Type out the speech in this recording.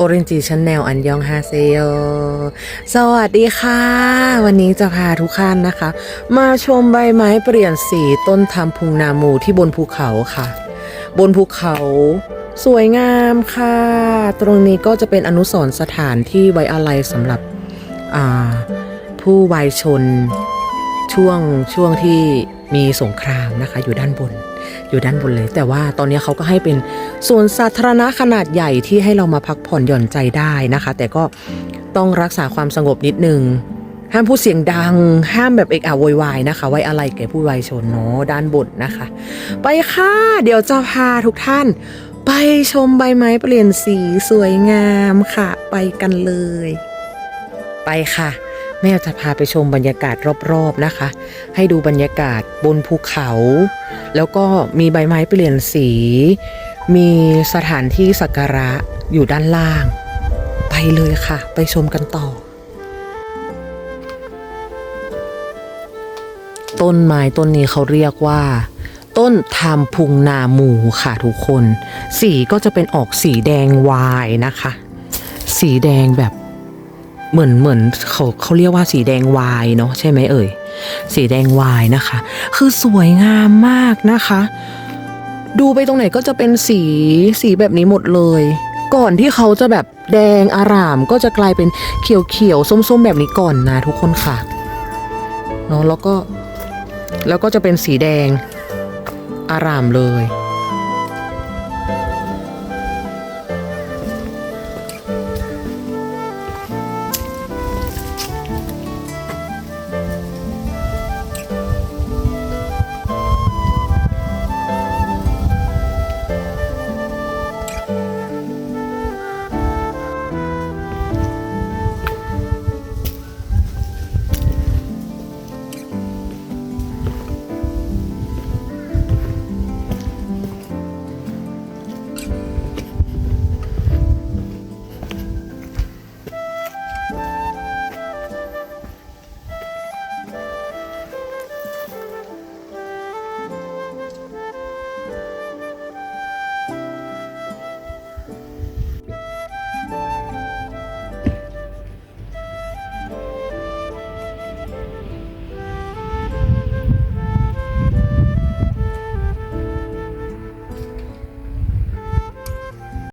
โอเรนจีชันแนลอันยองฮาเซโยสวัสดีค่ะ วันนี้จะพาทุกท่านนะคะ มาชมใบไม้เปลี่ยนสีต้นทำพุงนามูที่บนภูเขาค่ะ บนภูเขาสวยงามค่ะ ตรงนี้ก็จะเป็นอนุสรณ์สถานที่ไว้อาลัยสำหรับผู้วายชนช่วงช่วงที่ มีสงครามนะคะ อยู่ด้านบน อยู่ด้านบนเลย แต่ว่าตอนนี้เขาก็ให้เป็นสวนสาธารณะขนาดใหญ่ที่ให้เรามาพักผ่อนหย่อนใจได้นะคะ แต่ก็ต้องรักษาความสงบนิดนึงห้ามพูดเสียงดัง ห้ามแบบเอกอะโวยวายนะคะ ไว้อะไรแก่ผู้วายชนเนาะด้านบนนะคะ ไปค่ะ เดี๋ยวจะพาทุกท่าน ไปชมใบไม้เปลี่ยนสีสวยงามค่ะ ไปกันเลย ไปค่ะ แม่จะพาไปชมบรรยากาศรอบๆนะคะ ให้ดูบรรยากาศบนภูเขา แล้วก็มีใบไม้เปลี่ยนสี มีสถานที่สักการะอยู่ด้านล่าง ไปเลยค่ะ ไปชมกันต่อ ต้นไม้ต้นนี้เขาเรียกว่าต้นทามพุงนาหมูค่ะทุกคน สีก็จะเป็นออกสีแดงวายนะคะ สีแดงแบบ เหมือนเหมือนเขาเขาเรียกว่าสีแดงวายเนาะใช่ไหมเอ่ย สีแดงวายนะคะ คือสวยงามมากนะคะ ดูไปตรงไหนก็จะเป็นสีสีแบบนี้หมดเลย ก่อนที่เขาจะแบบแดงอารามก็จะกลายเป็นเขียวเขียวส้มๆ แบบนี้ก่อนนะ ทุกคนค่ะเนาะแล้วก็แล้วก็จะเป็นสีแดงอารามเลย